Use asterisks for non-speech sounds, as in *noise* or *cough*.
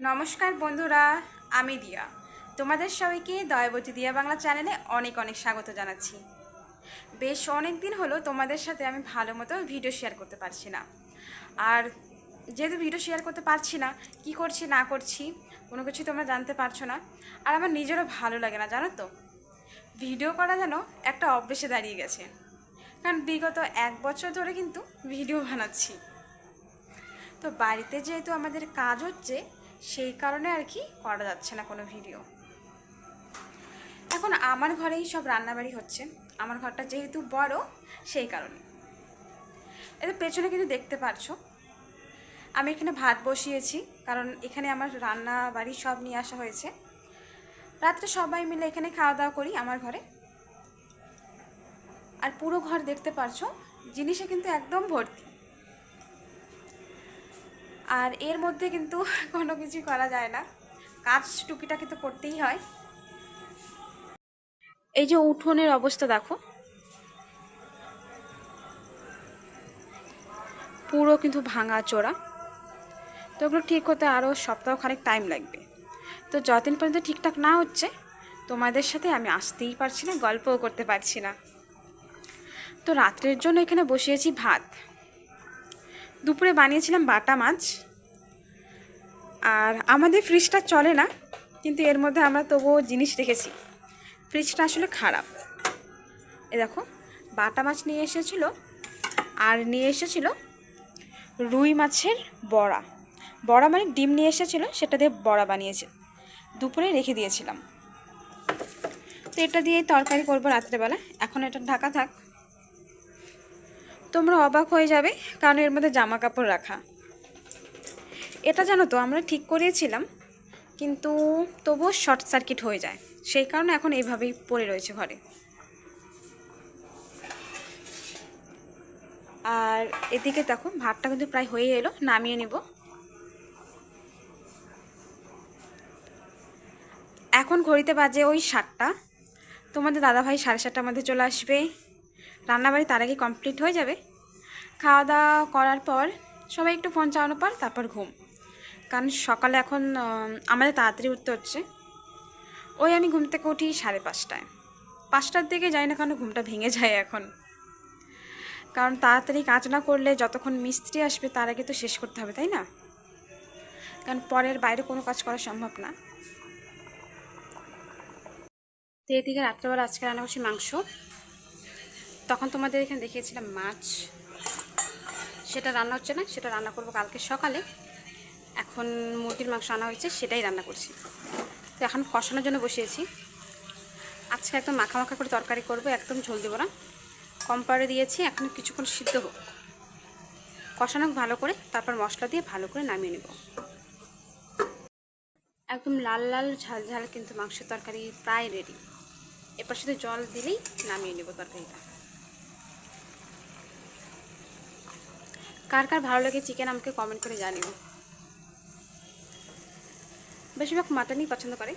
নমস্কার বন্ধুরা, আমি দিয়া। তোমাদের সবাইকে দয়াবতী দিয়া বাংলা চ্যানেলে অনেক অনেক স্বাগত জানাচ্ছি। বেশ অনেক দিন হলো তোমাদের সাথে আমি ভালো মতো ভিডিও শেয়ার করতে পারছি না। আর যেহেতু ভিডিও শেয়ার করতে পারছি না, কি করছি, না করছি, কোনো কিছু তোমরা জানতে পারছ না, আর আমার নিজেরও ভালো লাগে না, জানো তো? ভিডিও করা যেন একটা অভ্যেসে দাঁড়িয়ে গেছে। কারণ বিগত এক বছর ধরে কিন্তু ভিডিও বানাচ্ছি। তো বাড়িতে যেহেতু আমাদের কাজ হচ্ছে সেই কারণে আর কি করা যাচ্ছে না কোনো ভিডিও। এখন আমার ঘরেই সব রান্নাবাড়ি হচ্ছে। আমার ঘরটা যেহেতু বড়, সেই কারণে। এদের পেছনে কিন্তু দেখতে পারছ। আমি এখানে ভাত বসিয়েছি, কারণ এখানে আমার রান্না বাড়ি সব নিয়ে আসা হয়েছে। রাত্রে সবাই মিলে এখানে খাওয়া দাওয়া করি আমার ঘরে। আর পুরো ঘর দেখতে পারছ, জিনিসে কিন্তু একদম ভর্তি। আর এর মধ্যে কিন্তু *laughs* কোনো কিছু করা যায় না। কাজ টুকিটাকি তো করতেই হয়। এই যে উঠোনের অবস্থা দেখো। পুরো কিন্তু ভাঙা চোরা। তো ওগুলো ঠিক হতে আরও সপ্তাহ খানেক টাইম লাগবে। তো যতদিন পর্যন্ত ঠিকঠাক না হচ্ছে, তোমাদের সাথে আমি আসতেই পারছি না, গল্পও করতে পারছি না। তো রাত্রের জন্য এখানে বসিয়েছি ভাত। দুপুরে বানিয়েছিলাম বাটা মাছ। আর আমাদের ফ্রিজটা চলে না, কিন্তু এর মধ্যে আমরা তবুও জিনিস রেখেছি। ফ্রিজটা আসলে খারাপ। এ দেখো, বাটা মাছ নিয়ে এসেছিল, আর নিয়ে এসেছিল রুই মাছের বড়া। বড়া মানে ডিম নিয়ে এসেছিল, সেটা দিয়ে বড়া বানিয়েছে। দুপুরে রেখে দিয়েছিলাম। তো এটা দিয়ে তরকারি করব রাত্রেবেলা। এখন এটা ঢাকা থাক। তোমরা অবাক হয়ে যাবে কারণ এর মধ্যে জামা কাপড় রাখা। এটা জানো তো, আমরা ঠিক করিয়েছিলাম, কিন্তু তবুও শর্ট সার্কিট হয়ে যায়। সেই কারণে এখন এইভাবেই পড়ে রয়েছে ঘরে। আর এদিকে দেখো, ভাতটা কিন্তু প্রায় হয়ে এলো, নামিয়ে নেব। এখন ঘড়িতে বাজে ওই সাতটা। তোমাদের দাদাভাই সাড়ে সাতটার মধ্যে চলে আসবে। রান্নাবাড়ি তার আগে কমপ্লিট হয়ে যাবে। খাওয়া দাওয়া করার পর সবাই একটু ফোন চালানোর পর তারপর ঘুম। কারণ সকালে এখন আমাদের তাড়াতাড়ি উঠতে হচ্ছে। ওই আমি ঘুম থেকে উঠি সাড়ে পাঁচটায়। পাঁচটার দিকে যাই না কেন ঘুমটা ভেঙে যায় এখন। কারণ তাড়াতাড়ি কাজ না করলে যতক্ষণ মিস্ত্রি আসবে তার আগে তো শেষ করতে হবে, তাই না? কারণ পরের বাইরে কোনো কাজ করা সম্ভব না। তো এদিকে রাত্রেবেলা আজকে রান্না করছি মাংস। তখন তোমাদের এখানে দেখিয়েছিলাম মাছ। সেটা রান্না হচ্ছে না, সেটা রান্না করব কালকে সকালে। এখন মুরগির মাংস আনা হয়েছে, সেটাই রান্না করছি। তো এখন কষানোর জন্য বসিয়েছি। আজকে একদম মাখা মাখা করে তরকারি করব, একদম ঝোল দেবো না। কম পাড়ে দিয়েছি, এখন কিছুক্ষণ সিদ্ধ হোক। কষানো ভালো করে, তারপর মশলা দিয়ে ভালো করে নামিয়ে নেব। একদম লাল লাল ঝাল ঝাল কিন্তু মাংসের তরকারি প্রায় রেডি এরপর শুধু জল দিলেই নামিয়ে নেব তরকারিটা। কার কার ভালো লাগে চিকেন আমাকে কমেন্ট করে জানিও। বেশিরভাগ মাটনই পছন্দ করে।